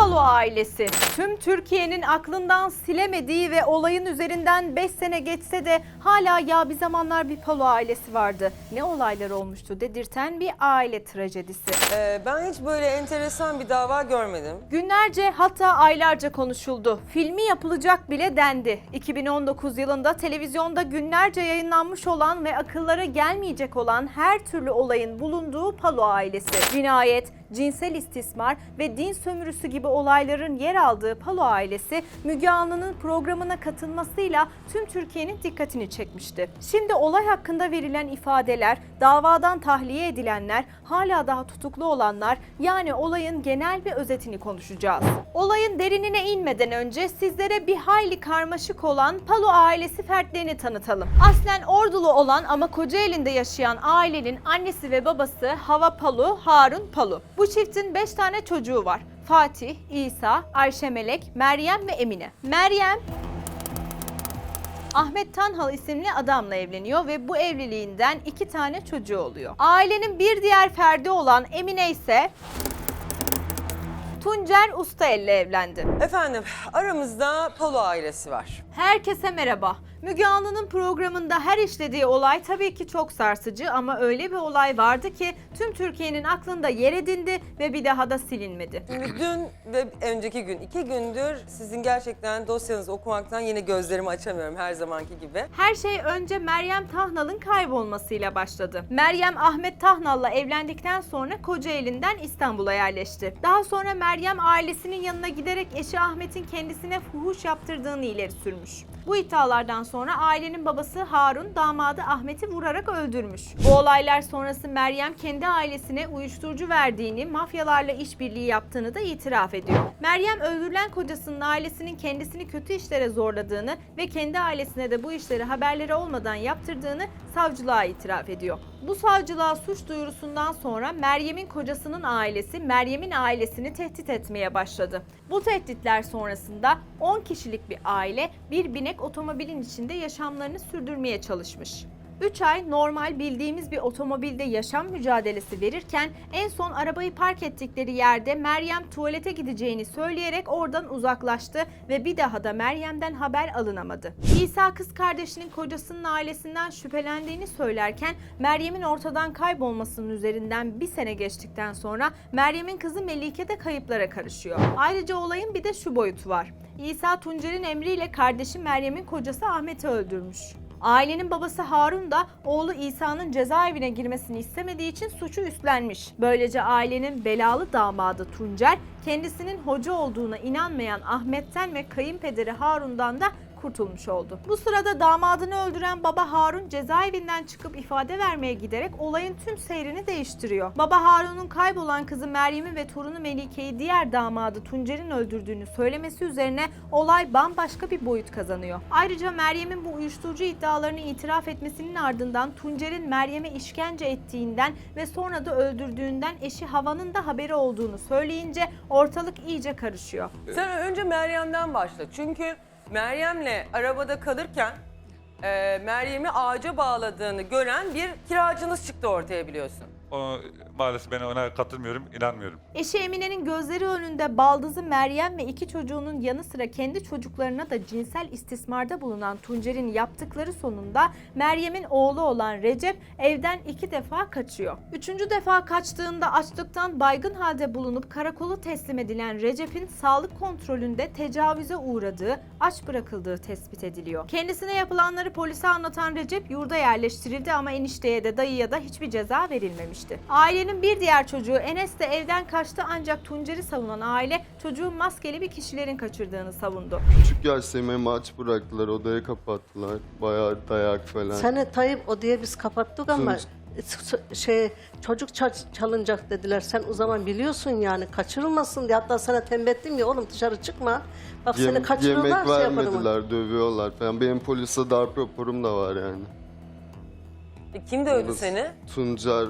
Palo ailesi. Tüm Türkiye'nin aklından silemediği ve olayın üzerinden 5 sene geçse de hala ya bir zamanlar bir Palo ailesi vardı. Ne olaylar olmuştu dedirten bir aile trajedisi. Ee, ben hiç böyle enteresan bir dava görmedim. Günlerce hatta aylarca konuşuldu. Filmi yapılacak bile dendi. 2019 yılında televizyonda günlerce yayınlanmış olan ve akıllara gelmeyecek olan her türlü olayın bulunduğu Palo ailesi. Cinayet, cinsel istismar ve din sömürüsü gibi olayların yer aldığı Palo ailesi Müge Anlı'nın programına katılmasıyla tüm Türkiye'nin dikkatini çekmişti. Şimdi olay hakkında verilen ifadeler, davadan tahliye edilenler, hala daha tutuklu olanlar yani olayın genel bir özetini konuşacağız. Olayın derinine inmeden önce sizlere bir hayli karmaşık olan Palo ailesi fertlerini tanıtalım. Aslen Ordulu olan ama Kocaeli'nde yaşayan ailenin annesi ve babası Hava Palu, Harun Palu. Bu çiftin 5 tane çocuğu var. Fatih, İsa, Ayşe Melek, Meryem ve Emine. Meryem Ahmet Tanhal isimli adamla evleniyor ve bu evliliğinden iki tane çocuğu oluyor. Ailenin bir diğer ferdi olan Emine ise Tuncer Ustael ile evlendi. Efendim aramızda Palo ailesi var. Herkese merhaba. Müge Anlı'nın programında her işlediği olay tabii ki çok sarsıcı ama öyle bir olay vardı ki tüm Türkiye'nin aklında yer edindi ve bir daha da silinmedi. Şimdi dün ve önceki gün iki gündür sizin gerçekten dosyanızı okumaktan yine gözlerimi açamıyorum her zamanki gibi. Her şey önce Meryem Tahnal'ın kaybolmasıyla başladı. Meryem Ahmet Tahnal'la evlendikten sonra Kocaeli'nden İstanbul'a yerleşti. Daha sonra Meryem ailesinin yanına giderek eşi Ahmet'in kendisine fuhuş yaptırdığını ileri sürmüş olmuş. Bu iddialardan sonra ailenin babası Harun damadı Ahmet'i vurarak öldürmüş. Bu olaylar sonrası Meryem kendi ailesine uyuşturucu verdiğini, mafyalarla işbirliği yaptığını da itiraf ediyor. Meryem öldürülen kocasının ailesinin kendisini kötü işlere zorladığını ve kendi ailesine de bu işleri haberleri olmadan yaptırdığını savcılığa itiraf ediyor. Bu savcılığa suç duyurusundan sonra Meryem'in kocasının ailesi Meryem'in ailesini tehdit etmeye başladı. Bu tehditler sonrasında 10 kişilik bir aile bir binek otomobilin içinde yaşamlarını sürdürmeye çalışmış. 3 ay normal bildiğimiz bir otomobilde yaşam mücadelesi verirken en son arabayı park ettikleri yerde Meryem tuvalete gideceğini söyleyerek oradan uzaklaştı ve bir daha da Meryem'den haber alınamadı. İsa kız kardeşinin kocasının ailesinden şüphelendiğini söylerken Meryem'in ortadan kaybolmasının üzerinden bir sene geçtikten sonra Meryem'in kızı Melike de kayıplara karışıyor. Ayrıca olayın bir de şu boyutu var. İsa Tuncer'in emriyle kardeşi Meryem'in kocası Ahmet'i öldürmüş. Ailenin babası Harun da oğlu İsa'nın cezaevine girmesini istemediği için suçu üstlenmiş. Böylece ailenin belalı damadı Tuncer kendisinin hoca olduğuna inanmayan Ahmet'ten ve kayınpederi Harun'dan da kurtulmuş oldu. Bu sırada damadını öldüren baba Harun cezaevinden çıkıp ifade vermeye giderek olayın tüm seyrini değiştiriyor. Baba Harun'un kaybolan kızı Meryem'i ve torunu Melike'yi diğer damadı Tuncer'in öldürdüğünü söylemesi üzerine olay bambaşka bir boyut kazanıyor. Ayrıca Meryem'in bu uyuşturucu iddialarını itiraf etmesinin ardından Tuncer'in Meryem'e işkence ettiğinden ve sonra da öldürdüğünden eşi Hava'nın da haberi olduğunu söyleyince ortalık iyice karışıyor. Sen önce Meryem'den başla. Çünkü Meryem'le arabada kalırken e, Meryem'i ağaca bağladığını gören bir kiracınız çıktı ortaya biliyorsun. O, maalesef ben ona katılmıyorum, inanmıyorum. Eşi Emine'nin gözleri önünde baldızı Meryem ve iki çocuğunun yanı sıra kendi çocuklarına da cinsel istismarda bulunan Tuncer'in yaptıkları sonunda Meryem'in oğlu olan Recep evden iki defa kaçıyor. Üçüncü defa kaçtığında açlıktan baygın halde bulunup karakola teslim edilen Recep'in sağlık kontrolünde tecavüze uğradığı, aç bırakıldığı tespit ediliyor. Kendisine yapılanları polise anlatan Recep yurda yerleştirildi ama enişteye de dayıya da hiçbir ceza verilmemişti. Ailenin bir diğer çocuğu Enes de evden kaçtı ancak Tuncer'i savunan aile çocuğun maskeli bir kişilerin kaçırdığını savundu. Küçük yaştayım aç bıraktılar, odaya kapattılar. Bayağı dayak falan. Seni Tayyip o diye biz kapattık ama şey çocuk çal- çalınacak dediler. Sen o zaman biliyorsun yani kaçırılmasın diye. Hatta sana tembih ettim ya oğlum dışarı çıkma. Bak Yem- seni kaçırırlar yemek şey yaparım. vermediler, dövüyorlar falan. Benim polise darp raporum da var yani. E, kim dövdü seni? Tuncer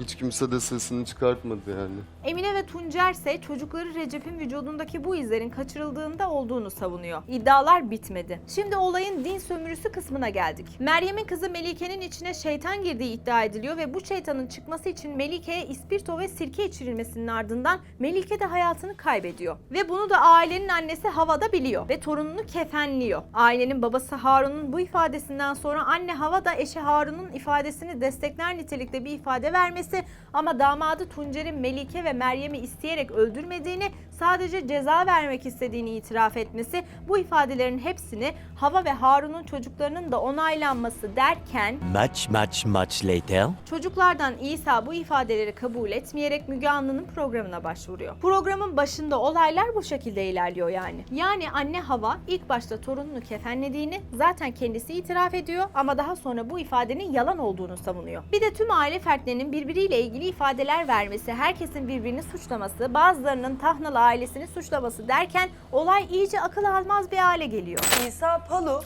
hiç kimse de sesini çıkartmadı yani. Emine ve Tuncer ise çocukları Recep'in vücudundaki bu izlerin kaçırıldığında olduğunu savunuyor. İddialar bitmedi. Şimdi olayın din sömürüsü kısmına geldik. Meryem'in kızı Melike'nin içine şeytan girdiği iddia ediliyor ve bu şeytanın çıkması için Melike'ye ispirto ve sirke içirilmesinin ardından Melike de hayatını kaybediyor. Ve bunu da ailenin annesi Hava da biliyor ve torununu kefenliyor. Ailenin babası Harun'un bu ifadesinden sonra anne Hava da eşi Harun'un ifadesini destekler nitelikte bir ifade vermesi ama damadı Tuncer'in Melike ve Meryem'i isteyerek öldürmediğini sadece ceza vermek istediğini itiraf etmesi bu ifadelerin hepsini Hava ve Harun'un çocuklarının da onaylanması derken Much, much, much later. Çocuklardan İsa bu ifadeleri kabul etmeyerek Müge Anlı'nın programına başvuruyor. Programın başında olaylar bu şekilde ilerliyor yani. Yani anne Hava ilk başta torununu kefenlediğini zaten kendisi itiraf ediyor ama daha sonra bu ifadenin yalan olduğunu savunuyor. Bir de tüm aile fertlerinin birbiriyle ilgili ifadeler vermesi, herkesin birbirini suçlaması, bazılarının Tahnalı ailesini suçlaması derken olay iyice akıl almaz bir hale geliyor. İsa Palu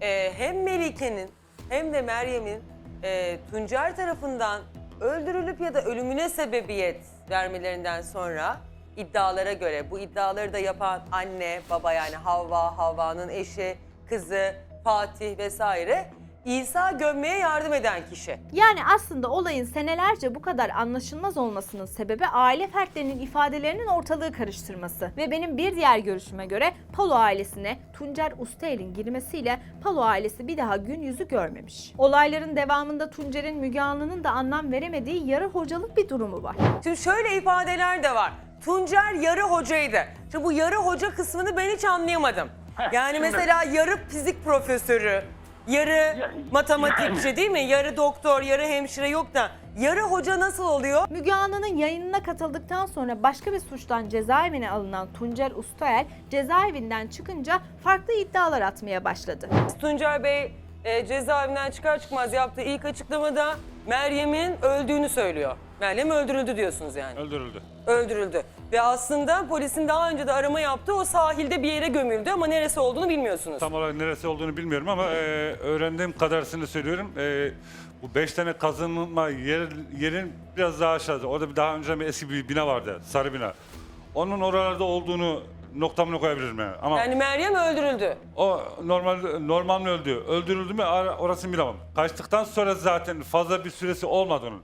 e, hem Melike'nin hem de Meryem'in e, Tuncer tarafından öldürülüp ya da ölümüne sebebiyet vermelerinden sonra iddialara göre bu iddiaları da yapan anne, baba yani Havva, Havva'nın eşi, kızı, Fatih vesaire İsa gömmeye yardım eden kişi. Yani aslında olayın senelerce bu kadar anlaşılmaz olmasının sebebi aile fertlerinin ifadelerinin ortalığı karıştırması. Ve benim bir diğer görüşüme göre Palo ailesine Tuncer Ustael'in girmesiyle Palo ailesi bir daha gün yüzü görmemiş. Olayların devamında Tuncer'in Müge Anlı'nın da anlam veremediği yarı hocalık bir durumu var. Şimdi şöyle ifadeler de var. Tuncer yarı hocaydı. Şimdi bu yarı hoca kısmını ben hiç anlayamadım. Yani mesela yarı fizik profesörü, yarı matematikçi değil mi? Yarı doktor, yarı hemşire yok da yarı hoca nasıl oluyor? Müge Anlı'nın yayınına katıldıktan sonra başka bir suçtan cezaevine alınan Tuncer Ustael cezaevinden çıkınca farklı iddialar atmaya başladı. Tuncer Bey e, cezaevinden çıkar çıkmaz yaptığı ilk açıklamada Meryem'in öldüğünü söylüyor. Meryem öldürüldü diyorsunuz yani. Öldürüldü. Öldürüldü. Ve aslında polisin daha önce de arama yaptığı o sahilde bir yere gömüldü ama neresi olduğunu bilmiyorsunuz. Tam olarak neresi olduğunu bilmiyorum ama e, öğrendiğim kadarını söylüyorum. E, bu beş tane kazınma yer, yerin biraz daha aşağıda. Orada bir daha önce bir eski bir bina vardı. Sarı bina. Onun oralarda olduğunu noktamını koyabilirim yani. Ama Yani Meryem öldürüldü. o normal normal mi öldü? Öldürüldü mü? Ara- Orasını bilemem. Kaçtıktan sonra zaten fazla bir süresi olmadı onun.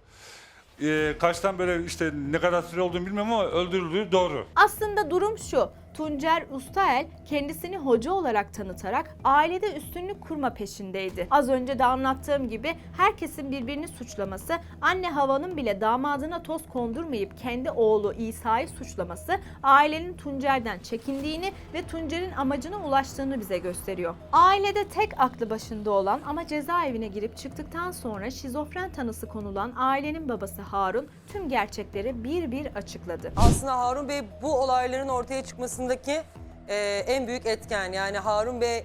E, kaçtan böyle işte ne kadar süre olduğunu bilmiyorum ama öldürüldüğü doğru. Aslında durum şu. Tuncer Ustael kendisini hoca olarak tanıtarak ailede üstünlük kurma peşindeydi. Az önce de anlattığım gibi herkesin birbirini suçlaması, anne Hava'nın bile damadına toz kondurmayıp kendi oğlu İsa'yı suçlaması, ailenin Tuncer'den çekindiğini ve Tuncer'in amacına ulaştığını bize gösteriyor. Ailede tek aklı başında olan ama cezaevine girip çıktıktan sonra şizofren tanısı konulan ailenin babası Harun tüm gerçekleri bir bir açıkladı. Aslında Harun Bey bu olayların ortaya çıkmasındaki e, en büyük etken. Yani Harun Bey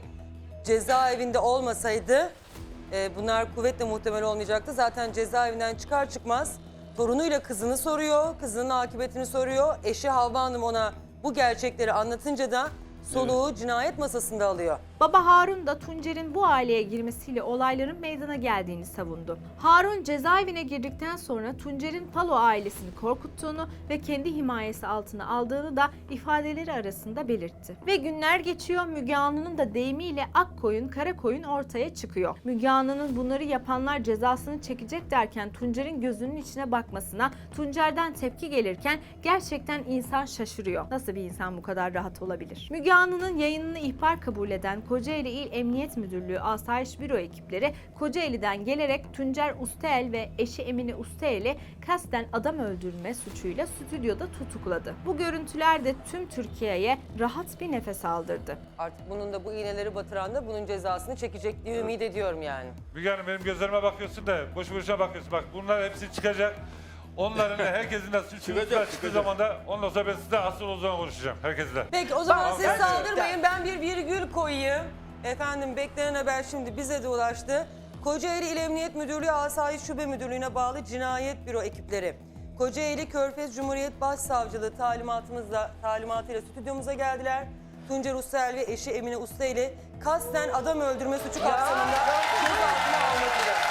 cezaevinde olmasaydı e, bunlar kuvvetle muhtemel olmayacaktı. Zaten cezaevinden çıkar çıkmaz torunuyla kızını soruyor, kızının akıbetini soruyor. Eşi Havva Hanım ona bu gerçekleri anlatınca da soluğu cinayet masasında alıyor. Baba Harun da Tuncer'in bu aileye girmesiyle olayların meydana geldiğini savundu. Harun cezaevine girdikten sonra Tuncer'in Palo ailesini korkuttuğunu ve kendi himayesi altına aldığını da ifadeleri arasında belirtti. Ve günler geçiyor Müge Anlı'nın da deyimiyle ak koyun kara koyun ortaya çıkıyor. Müge Anlı'nın bunları yapanlar cezasını çekecek derken Tuncer'in gözünün içine bakmasına Tuncer'den tepki gelirken gerçekten insan şaşırıyor. Nasıl bir insan bu kadar rahat olabilir? Müge Anlı'nın yayınını ihbar kabul eden Kocaeli İl Emniyet Müdürlüğü Asayiş Büro ekipleri Kocaeli'den gelerek Tuncer Ustael ve eşi Emine Ustael'i kasten adam öldürme suçuyla stüdyoda tutukladı. Bu görüntüler de tüm Türkiye'ye rahat bir nefes aldırdı. Artık bunun da bu iğneleri batıran da bunun cezasını çekecek diye ümit ediyorum yani. Müge Hanım benim gözlerime bakıyorsun da boş boşuna bakıyorsun. Bak bunlar hepsi çıkacak. Onların da herkesin de suçu Çıkacak, çıktığı çıkacak. zaman da ondan sonra ben size asıl o zaman konuşacağım. Herkesle. Peki o zaman siz Bence- saldırmayın. Ben bir virgül koyayım. Efendim beklenen haber şimdi bize de ulaştı. Kocaeli İl Emniyet Müdürlüğü Asayiş Şube Müdürlüğü'ne bağlı Cinayet Büro ekipleri. Kocaeli Körfez Cumhuriyet Başsavcılığı talimatımızla, talimatıyla stüdyomuza geldiler. Tuncer Ustael ve eşi Emine Usta ile kasten adam öldürme suçu kapsamında gözaltına almak üzere.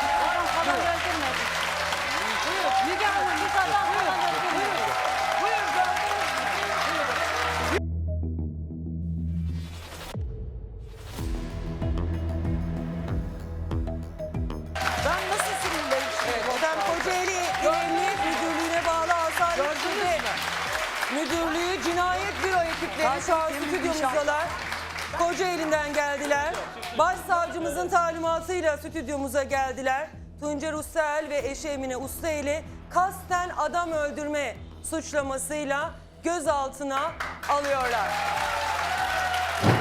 Ekipleri şu an stüdyomuzdalar. Kocaeli'nden geldiler. Başsavcımızın talimatıyla stüdyomuza geldiler. Tuncer Ustel ve eşi Emine Ustaeli kasten adam öldürme suçlamasıyla gözaltına alıyorlar.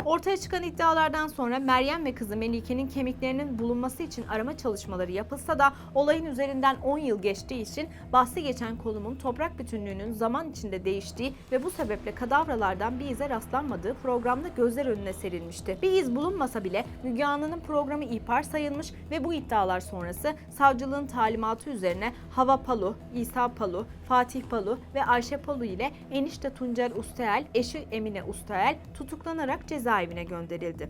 Ortaya çıkan iddialardan sonra Meryem ve kızı Melike'nin kemiklerinin bulunması için arama çalışmaları yapılsa da olayın üzerinden 10 yıl geçtiği için bahsi geçen konumun toprak bütünlüğünün zaman içinde değiştiği ve bu sebeple kadavralardan bir ize rastlanmadığı programda gözler önüne serilmişti. Bir iz bulunmasa bile Müge Anlı'nın programı ihbar sayılmış ve bu iddialar sonrası savcılığın talimatı üzerine Hava Palu, İsa Palu, Fatih Palu ve Ayşe Palu ile enişte Tuncer Ustael, eşi Emine Ustael tutuklanarak cezaevine gönderildi.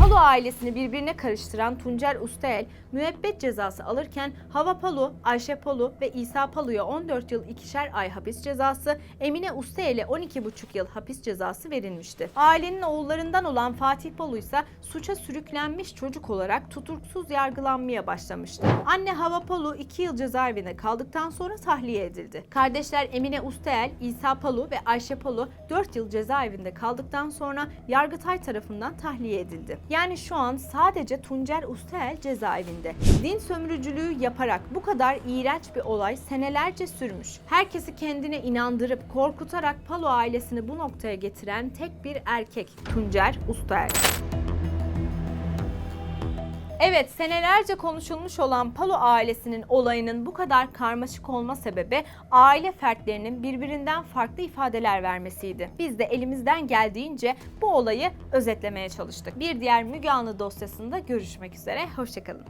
Palu ailesini birbirine karıştıran Tuncer Ustael müebbet cezası alırken Hava Palu, Ayşe Palu ve İsa Palu'ya 14 yıl ikişer ay hapis cezası, Emine Ustael'e 12,5 yıl hapis cezası verilmişti. Ailenin oğullarından olan Fatih Palu ise suça sürüklenmiş çocuk olarak tutuksuz yargılanmaya başlamıştı. Anne Hava Palu 2 yıl cezaevinde kaldıktan sonra tahliye edildi. Kardeşler Emine Ustael, İsa Palu ve Ayşe Palu 4 yıl cezaevinde kaldıktan sonra Yargıtay tarafından tahliye edildi. Yani şu an sadece Tuncer Ustael cezaevinde. Din sömürücülüğü yaparak bu kadar iğrenç bir olay senelerce sürmüş. Herkesi kendine inandırıp korkutarak Palu ailesini bu noktaya getiren tek bir erkek Tuncer Ustael. Evet, senelerce konuşulmuş olan Palo ailesinin olayının bu kadar karmaşık olma sebebi aile fertlerinin birbirinden farklı ifadeler vermesiydi. Biz de elimizden geldiğince bu olayı özetlemeye çalıştık. Bir diğer Müge Anlı dosyasında görüşmek üzere, hoşçakalın.